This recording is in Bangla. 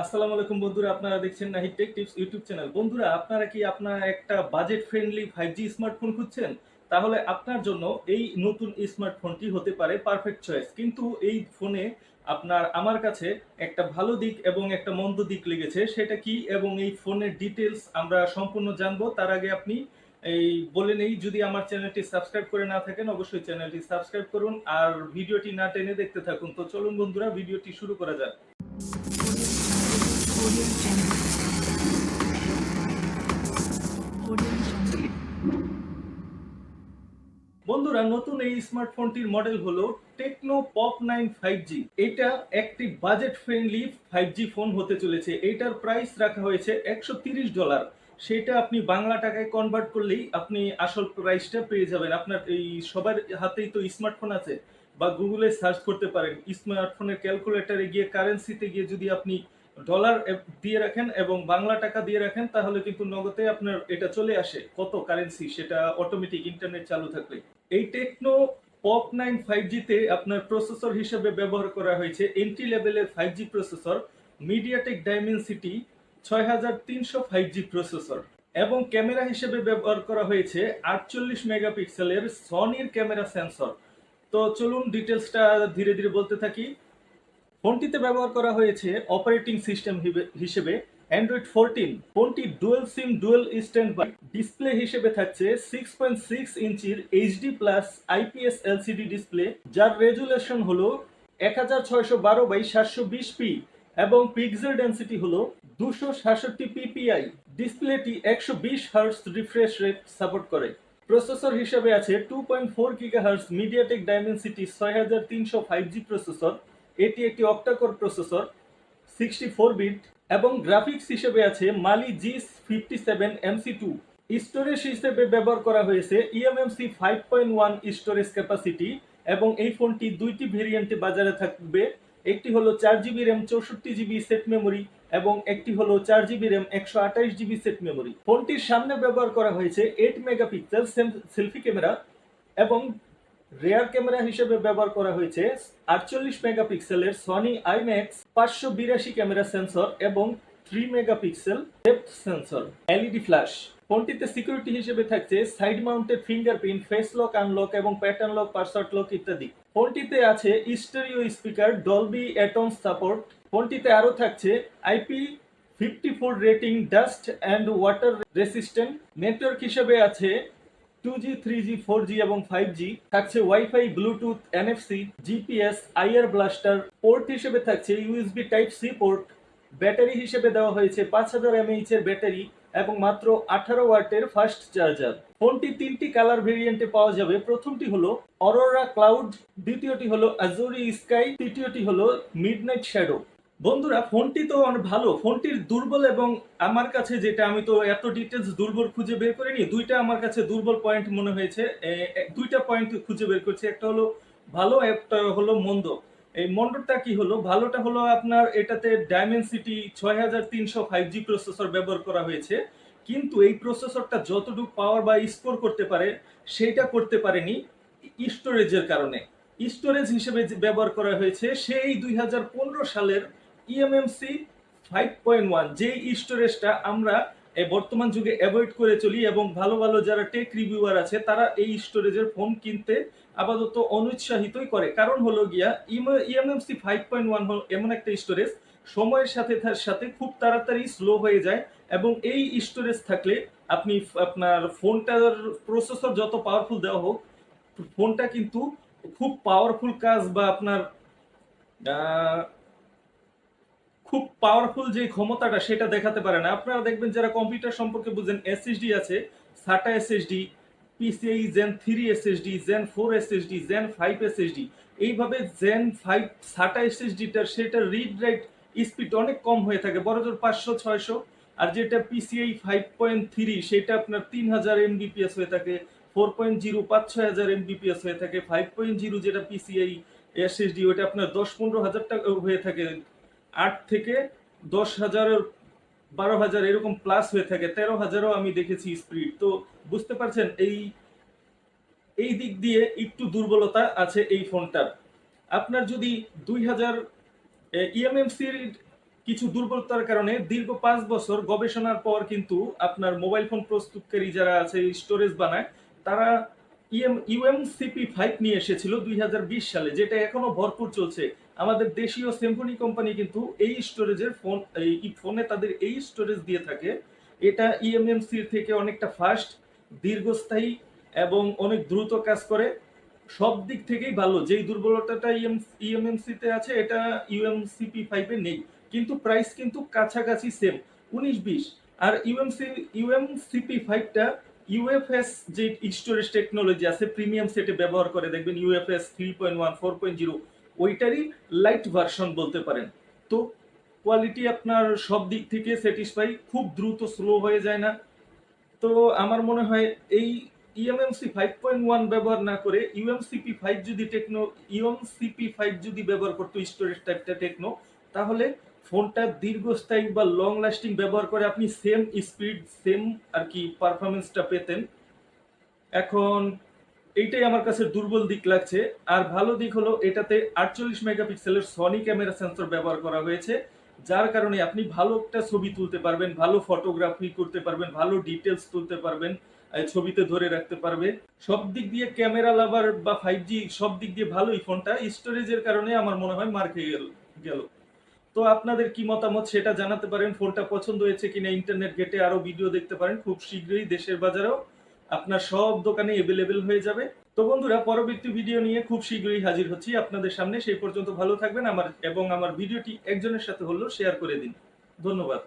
আসসালামু আলাইকুম বন্ধুরা, আপনারা দেখছেন Nahid tech tips YouTube channel. বন্ধুরা, আপনারা কি আপনার একটা budget friendly five G smartphone খুঁজছেন? তাহলে আপনার জন্য এই নতুন স্মার্টফোনটি হতে পারে পারফেক্ট চয়েস কিন্তু এই ফোনে আপনার, আমার কাছে একটা ভালো দিক এবং একটা মন্দ দিক লেগেছে। সেটা কি? এবং এই ফোনের ডিটেলস আমরা সম্পূর্ণ জানব। তার আগে আপনি এই বলে নেই, যদি আমার চ্যানেলটি সাবস্ক্রাইব করে না থাকেন, অবশ্যই চ্যানেলটি সাবস্ক্রাইব করুন। আর ভিডিওটি না টেনে দেখতে থাকুন। তো চলুন বন্ধুরা, ভিডিওটি শুরু করা যাক। বন্ধুরা, নতুন এই স্মার্টফোনটির মডেল হলো Tecno Pop nine five G এটা একটি budget friendly five G phone হতে চলেছে। এটার প্রাইস রাখা হয়েছে একশো তিরিশ ডলার সেটা আপনি বাংলা টাকায় কনভার্ট করলেই আপনি আসল প্রাইসটা পেয়ে যাবেন। আপনার এই সবার হাতেই তো স্মার্টফোন আছে। বা গুগলে সার্চ করতে পারেন। স্মার্টফোনের ক্যালকুলেটারে গিয়ে কারেন্সিতে গিয়ে যদি আপনি ডলার দিয়ে রাখেন এবং বাংলা টাকা দিয়ে রাখেন, তাহলে কিন্তু নগদে আপনার এটা চলে আসে। কত কারেন্সি সেটা অটোমেটিক ইন্টারনেট চালু থাকলে। এই টেকনো পপ নাইন ফাইভ জিতে আপনার প্রসেসর হিসেবে ব্যবহার করা হয়েছে। এন্ট্রি লেভেলের five G processor MediaTek Dimensity ছয় হাজার তিনশো ফাইভ জি প্রসেসর এবং ক্যামেরা হিসেবে ব্যবহার করা হয়েছে আটচল্লিশ মেগাপিক্সেলের সনির ক্যামেরা সেন্সর তো চলুন ডিটেলসটা ধীরে ধীরে বলতে থাকি। ফোনটিতে ব্যবহার করা হয়েছে অপারেটিং সিস্টেম হিসেবে অ্যান্ড্রয়েড ফোরটিন ফোনটি dual SIM dual standby display হিসেবে থাকছে সিক্স পয়েন্ট সিক্স ইঞ্চির HD plus IPS LCD display যার রেজুলেশন হলো এক হাজার ছয়শো বারো বাই সাতশো বিশ পি এবং পিক্সেল ডেন্সিটি হলো দুশো সাতষট্টি পিপিআই ডিসপ্লেটি একশো বিশ হার্স রিফ্রেশ রেট সাপোর্ট করে। প্রসেসর হিসেবে আছে two point four gigahertz MediaTek Dimensity ছয় হাজার তিনশো ফাইভ জি প্রসেসর এটি একটি octacore processor sixty four bit এবং গ্রাফিক্স হিসেবে আছে Mali G fifty seven MC two storage হিসেবে ব্যবহার করা হয়েছে eMMC five point one storage capacity এবং এই ফোনটি দুইটি ভেরিয়েন্টে বাজারে থাকবে। একটি হলো চার জিবি র্যাম, চৌষট্টি জিবি সেট মেমোরি এবং একটি হলো চার জিবি র্যাম, একশো আঠাইশ জিবি সেট মেমোরি। ফোনটির সামনে ব্যবহার করা হয়েছে এইট মেগাপিক্সেল সেলফি ক্যামেরা এবং রেয়ার ক্যামেরা হিসেবে ব্যবহার করা হয়েছে আটচল্লিশ মেগাপিক্সেলের সনি আইম্যাক্স পাঁচশো বিরাশি ক্যামেরা সেন্সর এবং three megapixel depth sensor LED flash ফোনটিতে সিকিউরিটি হিসেবে থাকছে side mounted fingerprint face lock unlock এবং প্যাটার্ন লক পাসওয়ার্ড লক ইত্যাদি। ফোনটিতে আছে stereo speaker Dolby Atmos support ফোনটিতে আরও থাকছে IP fifty four rating dust and water resistant network হিসেবে আছে two G three G four G এবং ফাইভ জি থাকছে WiFi Bluetooth NFC GPS IR blaster port হিসেবে থাকছে USB type C port battery হিসেবে দেওয়া হয়েছে পাঁচ হাজার এমএইচ এর ব্যাটারি এবং মাত্র আঠারো ওয়াটের ফাস্ট চার্জার ফোনটি তিনটি কালার ভেরিয়েন্টে পাওয়া যাবে। প্রথমটি হলো অরোরা ক্লাউড দ্বিতীয়টি হলো আজুরি স্কাই তৃতীয়টি হলো মিডনাইট শ্যাডো বন্ধুরা, ফোনটি তো অনেক ভালো। ফোনটির দুর্বল এবং আমার কাছে যেটা, আমি তো এত ডিটেলস দুর্বল খুঁজে বের করিনি, দুইটা আমার কাছে দুর্বল পয়েন্ট মনে হয়েছে। দুইটা পয়েন্ট খুঁজে বের করছি। একটা হলো ভালো, একটা হলো মন্দ। এই মন্ডটা কি হলো? ভালোটা হলো আপনার এটাতে ডায়মেনসিটি ছয় হাজার তিনশো ফাইভ জি প্রসেসর ব্যবহার করা হয়েছে। কিন্তু এই প্রসেসরটা যতটুকু পাওয়ার বা স্কোর করতে পারে, সেটা করতে পারেনি স্টোরেজের কারণে। স্টোরেজ হিসেবে ব্যবহার করা হয়েছে, সেই দুই হাজার পনেরো সালের ইএমএমসি ফাইভ পয়েন্ট ওয়ান যেই স্টোরেজটা আমরা এই বর্তমান যুগে অ্যাভয়েড করে চলি এবং ভালো ভালো যারা টেক রিভিউয়ার আছে, তারা এই স্টোরেজের ফোন কিনতে আপাতত অনুৎসাহিতই করে। কারণ হলো গিয়া ইএমএমসি ফাইভ পয়েন্ট ওয়ান হল এমন একটা স্টোরেজ সময়ের সাথে তার সাথে খুব তাড়াতাড়ি স্লো হয়ে যায় এবং এই স্টোরেজ থাকলে আপনি আপনার ফোনটার প্রসেসর যত পাওয়ারফুল দেওয়া হোক, ফোনটা কিন্তু খুব পাওয়ারফুল কাজ বা আপনার খুব পাওয়ারফুল যে ক্ষমতাটা সেটা দেখাতে পারে না। আপনারা দেখবেন যারা কম্পিউটার সম্পর্কে বুঝেন এসএসডি আছে SATA SSD PCI gen three SSD gen four SSD gen five SSD এইভাবে জেন ফাইভ সাটা এসএসডিটার সেটা রিড রাইট স্পিড অনেক কম হয়ে থাকে, বড় জোর পাঁচশো, ছয়শো। আর যেটা পিসিআই ফাইভ পয়েন্ট থ্রি সেটা আপনার তিন হাজার এমবিপিএস হয়ে থাকে ফোর পয়েন্ট জিরো পাঁচ ছয় হাজার এমবিপিএস হয়ে থাকে ফাইভ পয়েন্ট জিরো যেটা পিসিআই এসএসডি ওটা আপনার দশ পনেরো হাজার টাকা হয়ে থাকে আট থেকে দশ হাজার বারো হাজার এরকম প্লাস হয়ে থাকে। তেরো হাজারও আমি দেখেছি স্পিড তো বুঝতে পারছেন, এই এই দিক দিয়ে একটু দুর্বলতা আছে এই ফোনটার। আপনার যদি দুই হাজার ইএমএমসির কিছু দুর্বলতার কারণে দীর্ঘ পাঁচ বছর গবেষণার পর কিন্তু আপনার মোবাইল ফোন প্রস্তুতকারী যারা আছে স্টোরেজ বানায়, তারা E ইএম ইউএমসিপি ফাইভ নিয়ে এসেছিল দুই হাজার বিশ সালে, যেটা এখনও ভরপুর চলছে। আমাদের দেশীয় সিম্ফনি কোম্পানি কিন্তু এই স্টোরেজের ফোন এই ফোনে তাদের এই স্টোরেজ দিয়ে থাকে। এটা E ইএমএমসি থেকে অনেকটা ফাস্ট দীর্ঘস্থায়ী এবং অনেক দ্রুত কাজ করে। সব দিক থেকেই ভালো। যেই দুর্বলতাটা E ইএমএমসি তে আছে, এটা ইউএমসিপি ফাইভে নেই। কিন্তু প্রাইস কিন্তু কাছাকাছি সেম উনিশ বিশ। আর ইউএমসি ইউএমসিপি ফাইভটা ইউএফএস যে স্টোরেজ টেকনোলজি আছে প্রিমিয়াম সেটে ব্যবহার করে, দেখবেন UFS three point one four point zero ওইটারই light version বলতে পারেন। তো কোয়ালিটি আপনার সব দিক থেকে স্যাটিসফাই খুব দ্রুত স্লো হয়ে যায় না। তো আমার মনে হয় এই E eMMC five point one ব্যবহার না করে ইউএমসিপি ফাইভ যদি টেকনো ইউএমসিপি ফাইভ যদি ব্যবহার করতো স্টোরেজ টাইপটা টেকনো তাহলে ফোনটা দীর্ঘস্থায়ী বা লং লাস্টিং ব্যবহার করে আপনি সেম স্পিড সেম আর কি পারফরমেন্সটা পেতেন। এখন এইটাই আমার কাছে দুর্বল দিক লাগছে। আর ভালো দিক হলো, এটাতে আটচল্লিশ মেগাপিক্সেলের সনি ক্যামেরা সেন্সর ব্যবহার করা হয়েছে, যার কারণে আপনি ভালো একটা ছবি তুলতে পারবেন, ভালো ফটোগ্রাফি করতে পারবেন, ভালো ডিটেলস তুলতে পারবেন ছবিতে ধরে রাখতে পারবে সব দিক দিয়ে ক্যামেরা লাভার বা ফাইভ জি সব দিক দিয়ে ভালোই ফোনটা স্টোরেজের কারণে আমার মনে হয় মার খেয়ে গেল গেল। তো আপনাদের কি মতামত সেটা জানাতে পারেন, ফোনটা পছন্দ হয়েছে কিনা ইন্টারনেট গেটে আরও ভিডিও দেখতে পারেন, খুব শীঘ্রই দেশের বাজারেও আপনার সব দোকানে এভেলেবেল হয়ে যাবে। তো বন্ধুরা, পরবর্তী ভিডিও নিয়ে খুব শীঘ্রই হাজির হচ্ছি আপনাদের সামনে। সেই পর্যন্ত ভালো থাকবেন আমার এবং আমার ভিডিওটি একজনের সাথে হলেও শেয়ার করে দিন। ধন্যবাদ।